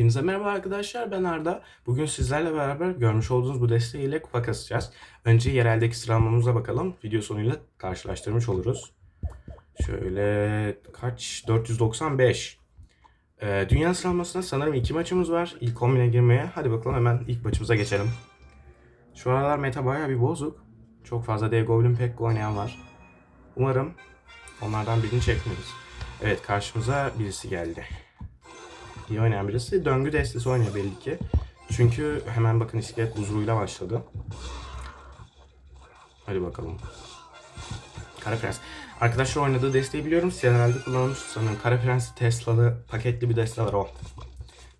Hepinize merhaba arkadaşlar ben Arda. Bugün sizlerle beraber görmüş olduğunuz bu desteğiyle kupa kasacağız. Önce yereldeki sıralamamıza bakalım. Video sonuyla karşılaştırmış oluruz. Şöyle kaç? 495. Ee, dünya sıralamasında sanırım iki maçımız var. İlk 10.000'e girmeye. Hadi bakalım hemen ilk maçımıza geçelim. Şu aralar meta bayağı bir bozuk. Çok fazla dev goblin pek oynayan var. Umarım onlardan birini çekmeyiz. Evet karşımıza birisi geldi iyi oynayan birisi. Döngü destesi oynuyor belli ki. Çünkü hemen bakın iskelet buzluğuyla başladı. Hadi bakalım. Kara Prens. Arkadaşlar oynadığı desteği biliyorum. Generalde kullanılmış sanırım. Kara Prens Tesla'lı paketli bir deste var o.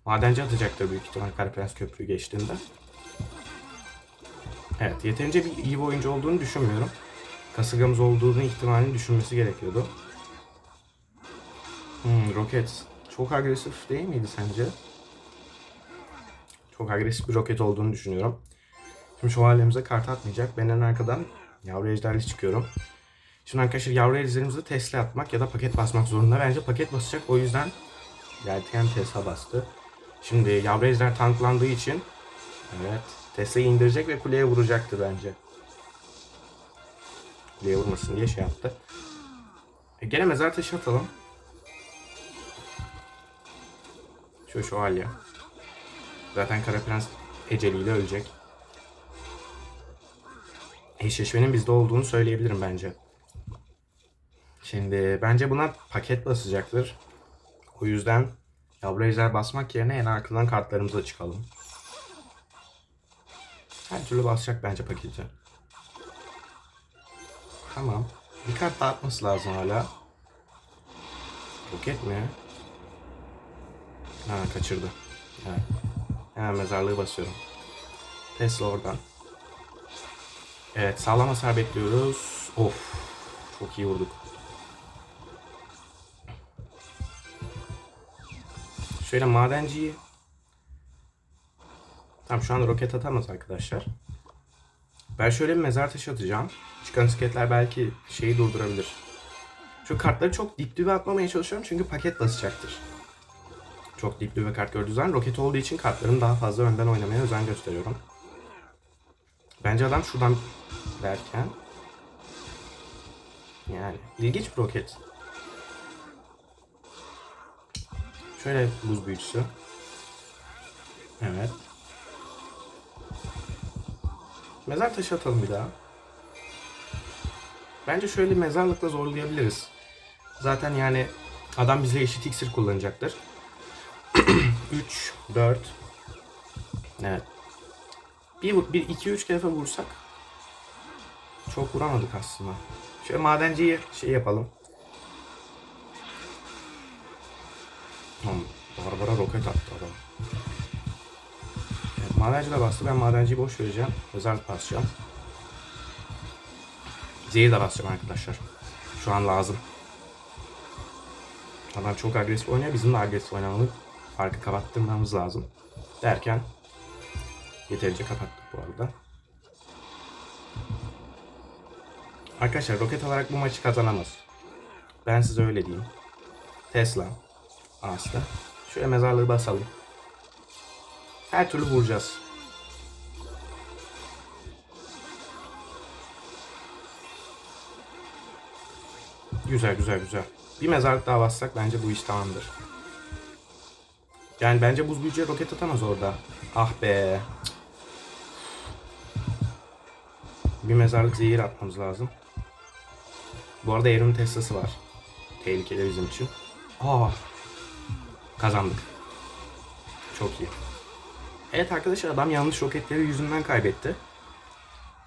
Madenci atacaktır büyük ihtimal Kara Prens köprüyü geçtiğinde. Evet yeterince bir iyi bir oyuncu olduğunu düşünmüyorum. Kasırgamız olduğunu ihtimalini düşünmesi gerekiyordu. Hmm, Rocket. Çok agresif değil miydi sence? Çok agresif bir roket olduğunu düşünüyorum. Şimdi şövalyemize kart atmayacak. Ben en arkadan yavru ejderli çıkıyorum. Şimdi arkadaşlar yavru ejderimizi Tesla atmak ya da paket basmak zorunda. Bence paket basacak. O yüzden Yelten Tesla bastı. Şimdi yavru ejder tanklandığı için evet Tesla'yı indirecek ve kuleye vuracaktı bence. Kuleye vurmasın diye şey yaptı. E, gene mezar taşı atalım. Şu şu hal ya. Zaten Kara Prens eceliyle ölecek. Eşleşmenin bizde olduğunu söyleyebilirim bence. Şimdi bence buna paket basacaktır. O yüzden yavru ejder basmak yerine en arkadan kartlarımıza çıkalım. Her türlü basacak bence paketi. Tamam. Bir kart daha atması lazım hala. Roket mi? Ha kaçırdı. Evet. Hemen mezarlığı basıyorum. Tesla oradan. Evet sağlam hasar bekliyoruz. Of. Çok iyi vurduk. Şöyle madenciyi Tamam şu an roket atamaz arkadaşlar. Ben şöyle bir mezar taşı atacağım. Çıkan isketler belki şeyi durdurabilir. Şu kartları çok dip dibe atmamaya çalışıyorum çünkü paket basacaktır. Çok dip dibe kart gördüğü zaman roket olduğu için kartlarımı daha fazla önden oynamaya özen gösteriyorum. Bence adam şuradan derken yani ilginç bir roket. Şöyle buz büyücüsü. Evet. Mezar taşı atalım bir daha. Bence şöyle mezarlıkla zorlayabiliriz. Zaten yani adam bize eşit iksir kullanacaktır. 3, 4. Evet. Bir, bir iki, üç kere vursak çok vuramadık aslında. Şöyle madenciyi şey yapalım. Tamam. Barbara roket attı adam. Evet, madenci de bastı. Ben madenciyi boş vereceğim. Özel basacağım. Zehir de basacağım arkadaşlar. Şu an lazım. Adam çok agresif oynuyor. Bizim de agresif oynamamız farkı kapattırmamız lazım. Derken yeterince kapattık bu arada. Arkadaşlar roket olarak bu maçı kazanamaz. Ben size öyle diyeyim. Tesla. Aslı. Şöyle mezarlığı basalım. Her türlü vuracağız. Güzel güzel güzel. Bir mezarlık daha bassak bence bu iş tamamdır. Yani bence buz büyücüye roket atamaz orada. Ah be. Bir mezarlık zehir atmamız lazım. Bu arada evrim Tesla'sı var. Tehlikeli bizim için. Aa. Kazandık. Çok iyi. Evet arkadaşlar adam yanlış roketleri yüzünden kaybetti.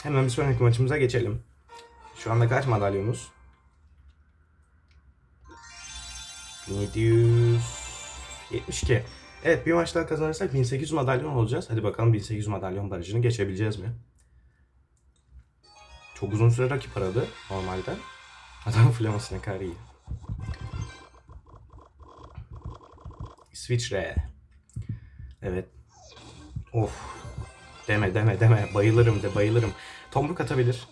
Hemen bir sonraki maçımıza geçelim. Şu anda kaç madalyonuz? 1772. Evet bir maç daha kazanırsak 1800 madalyon olacağız. Hadi bakalım 1800 madalyon barajını geçebileceğiz mi? Çok uzun süre rakip aradı normalde. Adam flamasına kadar iyi. İsviçre. Evet. Of. Deme deme deme. Bayılırım de bayılırım. Tomruk atabilir.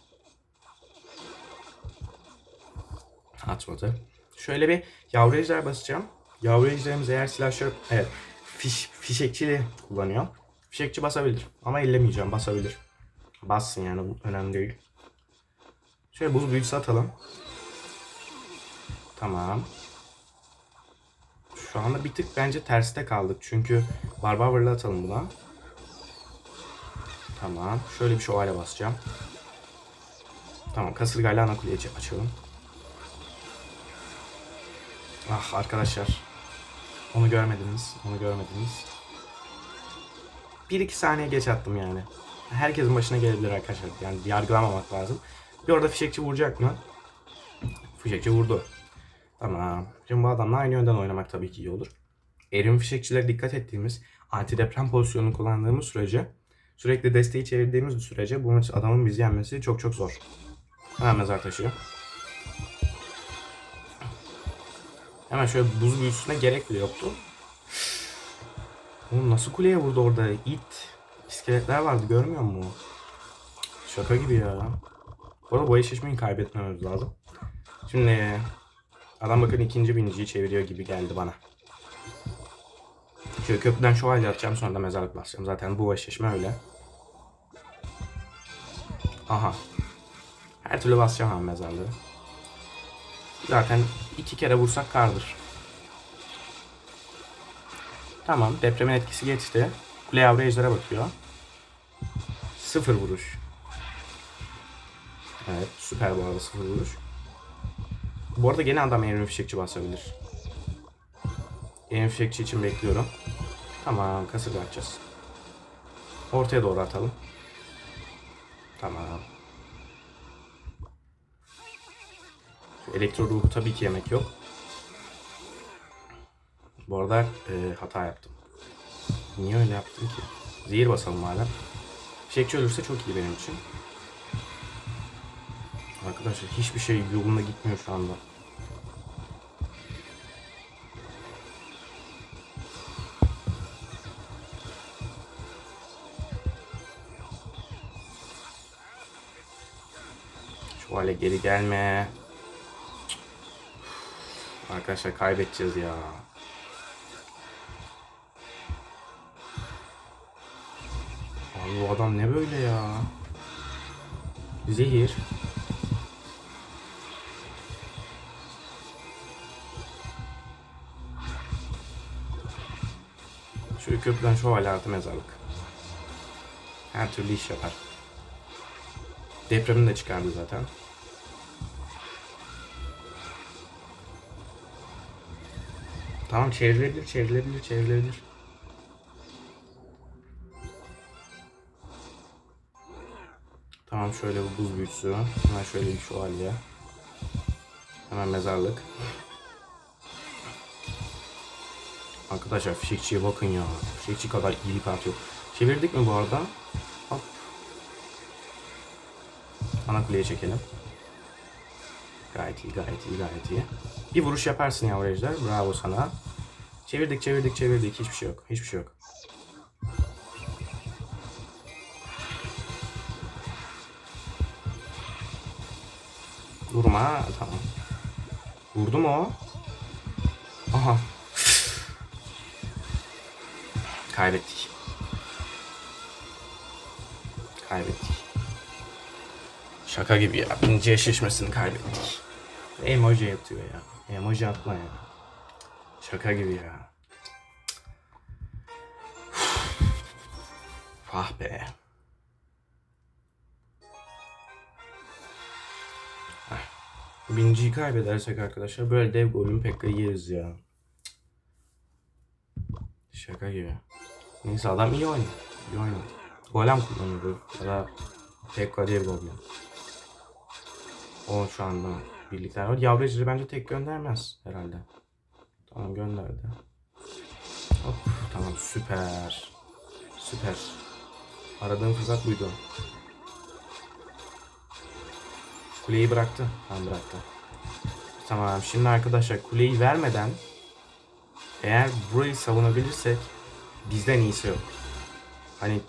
Atmadı. Şöyle bir yavru ejder basacağım. Yavru ejderimiz eğer silahşör... Evet. Fiş, fişekçili kullanıyor. Fişekçi basabilir. Ama ellemeyeceğim. Basabilir. Bassın yani. Önemli değil. Şöyle buz büyücüsü atalım. Tamam. Şu anda bir tık bence terste kaldık. Çünkü Barbar'la atalım buna. Tamam. Şöyle bir şövalye basacağım. Tamam. Kasırgayla ana açalım. Ah arkadaşlar. Onu görmediniz. Onu görmediniz. 1-2 saniye geç attım yani. Herkesin başına gelebilir arkadaşlar. Yani yargılamamak lazım. Bir orada fişekçi vuracak mı? Fişekçi vurdu. Tamam. Şimdi bu adamla aynı yönden oynamak tabii ki iyi olur. Erim fişekçilere dikkat ettiğimiz, antideprem pozisyonunu kullandığımız sürece, sürekli desteği çevirdiğimiz sürece bu adamın bizi yenmesi çok çok zor. Hemen mezar taşı. Hemen şöyle buz büyüsüne gerek bile yoktu. Oğlum nasıl kuleye vurdu orada? İt. İskeletler vardı görmüyor musun? Şaka gibi ya. Bu arada bu eşleşmeyi kaybetmememiz lazım. Şimdi adam bakın ikinci biniciyi çeviriyor gibi geldi bana. Şöyle köprüden şövalye atacağım sonra da mezarlık basacağım. Zaten bu eşleşme öyle. Aha. Her türlü basacağım abi mezarlığı. Zaten iki kere vursak kardır. Tamam depremin etkisi geçti. Kule yavru ejdere bakıyor. Sıfır vuruş. Evet süper bu arada sıfır vuruş. Bu arada gene adam evrim fişekçi basabilir. Evrim fişekçi için bekliyorum. Tamam kasırga atacağız. Ortaya doğru atalım. Tamam. Elektro ruhu tabii ki yemek yok. Bu arada e, hata yaptım. Niye öyle yaptım ki? Zehir basalım madem. Fişekçi ölürse çok iyi benim için. Arkadaşlar hiçbir şey yolunda gitmiyor şu anda. Şu hale geri gelme. Arkadaşlar kaybedeceğiz ya. Abi bu adam ne böyle ya? Zehir. Şöyle köprüden şövalye artı mezarlık. Her türlü iş yapar. Depremi de çıkardı zaten. Tamam çevrilebilir, çevrilebilir, çevrilebilir. Tamam şöyle bir buz büyüsü. Hemen şöyle bir şövalye. Hemen mezarlık. Arkadaşlar fişekçiye bakın ya. Fişekçi kadar iyi kart yok. Çevirdik mi bu arada? Hop. Ana kuleye çekelim. Gayet iyi, gayet iyi, gayet iyi. Bir vuruş yaparsın yavru ejder. Bravo sana. Çevirdik, çevirdik, çevirdik. Hiçbir şey yok. Hiçbir şey yok. Vurma. Tamam. Vurdu mu o? Aha. Kaybettik. Kaybettik. Şaka gibi ya. Birinci eşleşmesini kaybettik. Emoji yatıyor ya. Emoji atma ya. Şaka gibi ya. ah be. Heh. Birinciyi kaybedersek arkadaşlar böyle dev golün pekka yeriz ya. Şaka gibi. Neyse adam iyi oynadı. İyi oynadı. Golem kullanıyordu. Ya da diye bir goblin. O şu anda birlikler var. Yavru ejderi bence tek göndermez herhalde. Tamam gönderdi. Hop tamam süper. Süper. Aradığım fırsat buydu. Kuleyi bıraktı. Tamam bıraktı. Tamam şimdi arkadaşlar kuleyi vermeden eğer burayı savunabilirsek bizden iyisi yok. Hani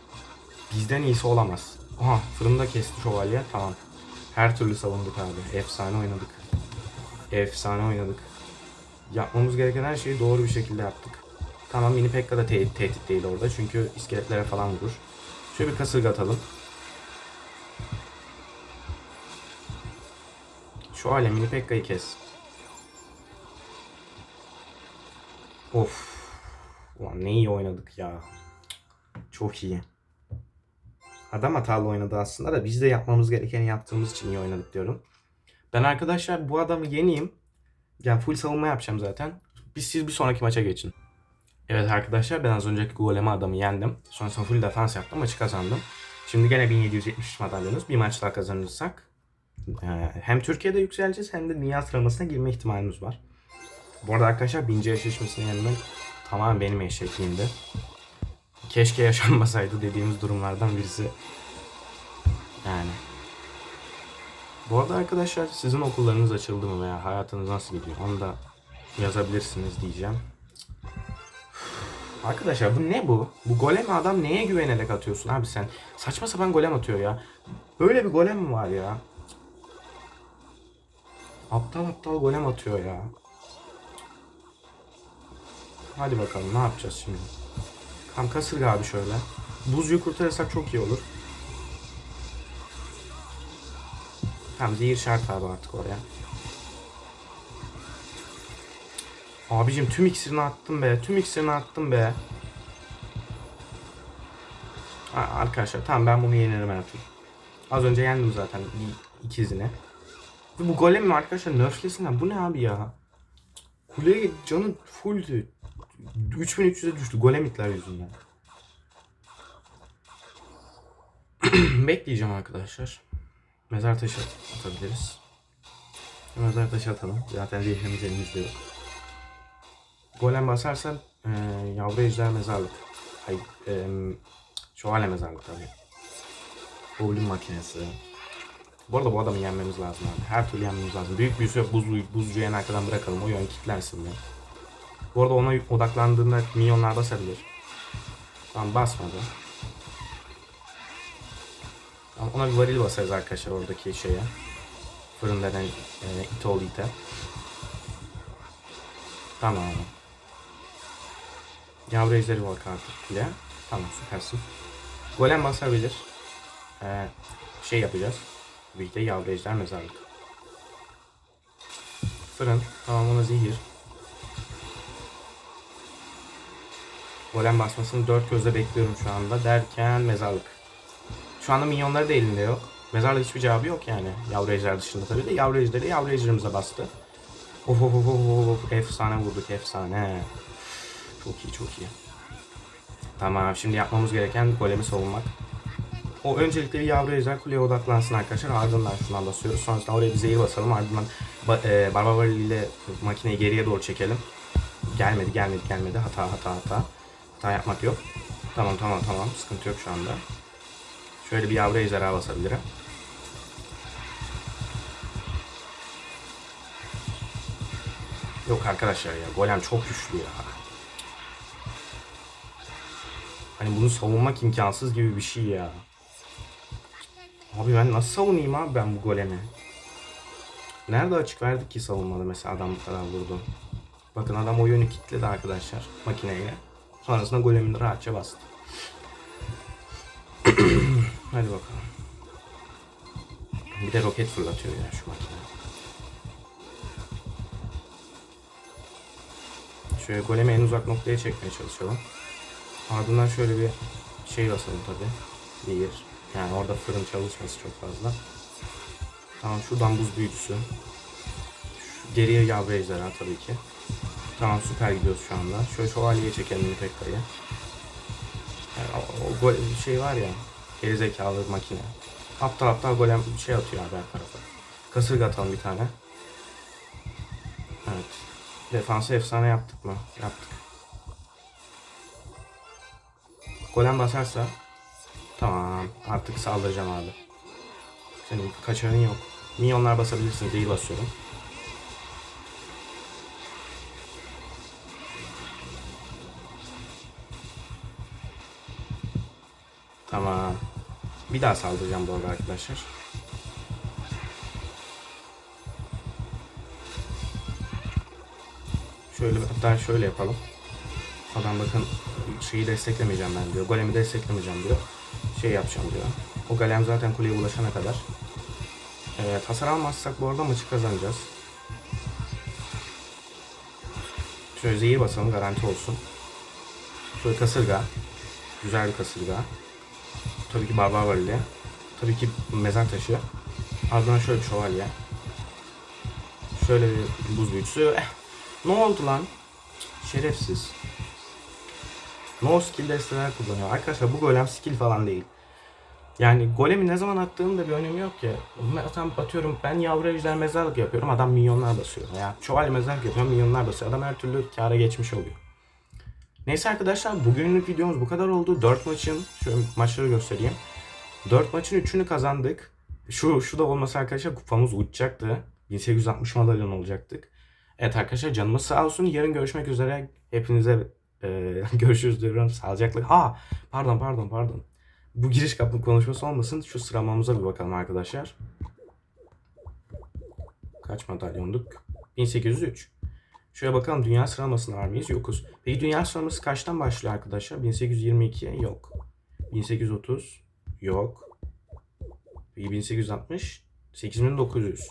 bizden iyisi olamaz. Aha fırında kesti şövalye. Tamam. Her türlü savunduk abi. Efsane oynadık. Efsane oynadık. Yapmamız gereken her şeyi doğru bir şekilde yaptık. Tamam mini Pekka da te- tehdit değil orada. Çünkü iskeletlere falan vurur. Şöyle bir kasırga atalım. Şu hale mini Pekka'yı kes. Of. Ulan ne iyi oynadık ya. Çok iyi. Adam hatalı oynadı aslında da biz de yapmamız gerekeni yaptığımız için iyi oynadık diyorum. Ben arkadaşlar bu adamı yeneyim. Yani full savunma yapacağım zaten. Biz siz bir sonraki maça geçin. Evet arkadaşlar ben az önceki goleme adamı yendim. Sonrasında full defans yaptım maçı kazandım. Şimdi gene 1773 madalyonuz. Bir maç daha kazanırsak e, hem Türkiye'de yükseleceğiz hem de dünya sıralamasına girme ihtimalimiz var. Bu arada arkadaşlar bince eşleşmesini yenmek tamamen benim eşekliğimdi. Keşke yaşanmasaydı dediğimiz durumlardan birisi. Yani. Bu arada arkadaşlar sizin okullarınız açıldı mı veya hayatınız nasıl gidiyor onu da yazabilirsiniz diyeceğim. Arkadaşlar bu ne bu? Bu golem adam neye güvenerek atıyorsun abi sen? Saçma sapan golem atıyor ya. Böyle bir golem mi var ya? Aptal aptal golem atıyor ya. Hadi bakalım ne yapacağız şimdi? Kam kasırga abi şöyle. Buzcuyu kurtarırsak çok iyi olur. Tamam zehir şart abi artık oraya. Abicim tüm iksirini attım be. Tüm iksirini attım be. Ha, arkadaşlar tamam ben bunu yenirim artık. Az önce yendim zaten ikizini. Ve bu golem mi arkadaşlar nerflesinler. Bu ne abi ya? Kuleye canı fulldü. 3300'e düştü golemitler yüzünden. Bekleyeceğim arkadaşlar. Mezar taşı atabiliriz. Mezar taşı atalım. Zaten zihnimiz elimizde yok. Golem basarsan e, yavru ejder mezarlık. Hayır, e, mezarlık tabii. Goblin makinesi. Bu arada bu adamı yenmemiz lazım abi. Her türlü yenmemiz lazım. Büyük büyüsü yok. Buzlu, buzcuyu en arkadan bırakalım. O yön kilitlensin diye. Bu arada ona odaklandığında milyonlar basabilir. Tamam basmadı. Tamam, ona bir varil basarız arkadaşlar oradaki şeye. Fırın denen e, ite ol ite. Tamam. Yavru ejderi var artık bile. Tamam süpersin. Golem basabilir. Ee, şey yapacağız. Birlikte yavru ejder mezarlık. Fırın. Tamam ona zehir. Golem basmasını dört gözle bekliyorum şu anda derken mezarlık. Şu anda minyonları da elinde yok. Mezarlık hiçbir cevabı yok yani. Yavru ejder dışında tabii de yavru ejderi yavru ejderimize bastı. Of of of of of efsane vurduk efsane. Çok iyi çok iyi. Tamam şimdi yapmamız gereken golemi savunmak. O öncelikle bir yavru ejder kuleye odaklansın arkadaşlar. Ardından şundan basıyoruz. Sonrasında oraya bir zehir basalım. Ardından ba e, ile makineyi geriye doğru çekelim. Gelmedi gelmedi gelmedi. Hata hata hata. Hata yapmak yok. Tamam tamam tamam. Sıkıntı yok şu anda. Şöyle bir yavru ejderha basabilirim. Yok arkadaşlar ya golem çok güçlü ya. Hani bunu savunmak imkansız gibi bir şey ya. Abi ben nasıl savunayım abi ben bu golemi? Nerede açık verdik ki savunmada mesela adam bu kadar vurdu. Bakın adam o yönü kilitledi arkadaşlar makineyle. Sonrasında golemini rahatça bastı. Hadi bakalım. Bir de roket fırlatıyor ya şu makine. Şöyle golemi en uzak noktaya çekmeye çalışalım. Ardından şöyle bir şey basalım tabi. Bir yani orada fırın çalışması çok fazla. Tamam şuradan buz büyücüsü. Şu geriye yavru ejderha tabii ki. Tamam süper gidiyoruz şu anda. Şöyle şövalyeye çekelim Nitekka'yı. Yani o, o şey var ya. Geri zekalı makine. Aptal aptal golem şey atıyor abi her tarafa. Kasırga atalım bir tane. Evet. Defansı efsane yaptık mı? Yaptık. Golem basarsa tamam artık saldıracağım abi. Senin kaçarın yok. Milyonlar basabilirsin değil basıyorum. Tamam. Bir daha saldıracağım bu arada arkadaşlar. Şöyle hatta şöyle yapalım. Adam bakın şeyi desteklemeyeceğim ben diyor. Golemi desteklemeyeceğim diyor. Şey yapacağım diyor. O golem zaten kuleye ulaşana kadar. Evet hasar almazsak bu arada maçı kazanacağız. Şöyle zehir basalım garanti olsun. Şöyle kasırga. Güzel bir kasırga. Tabii ki barbar valide. Tabii ki mezar taşı. Ardından şöyle bir şövalye. Şöyle bir buz büyücüsü. Eh, ne oldu lan? Şerefsiz. No skill desteler kullanıyor. Arkadaşlar bu golem skill falan değil. Yani golemi ne zaman attığının da bir önemi yok ki. Mesela atıyorum ben yavru ejder mezarlık yapıyorum adam milyonlar basıyor. Ya şövalye mezarlık yapıyorum milyonlar basıyor. Adam her türlü kâra geçmiş oluyor. Neyse arkadaşlar bugünlük videomuz bu kadar oldu. 4 maçın şöyle maçları göstereyim. 4 maçın 3'ünü kazandık. Şu şu da olmasa arkadaşlar kupamız uçacaktı. 1860 madalyon olacaktık. Evet arkadaşlar canımız sağ olsun. Yarın görüşmek üzere. Hepinize e, görüşürüz diyorum. Sağlıcakla. Ha pardon pardon pardon. Bu giriş kapı konuşması olmasın. Şu sıralamamıza bir bakalım arkadaşlar. Kaç madalyonduk? 1803. Şöyle bakalım dünya sıralamasında var mıyız? Yokuz. Peki dünya sıralaması kaçtan başlıyor arkadaşlar? 1822 yok. 1830 yok. Peki 1860 8900.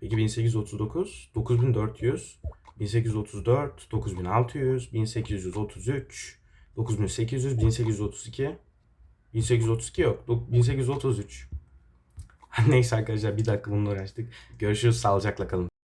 Peki 1839 9400 1834 9600 1833 9800 1832 1832 yok. 1833. Neyse arkadaşlar bir dakika bununla uğraştık. Görüşürüz. Sağlıcakla kalın.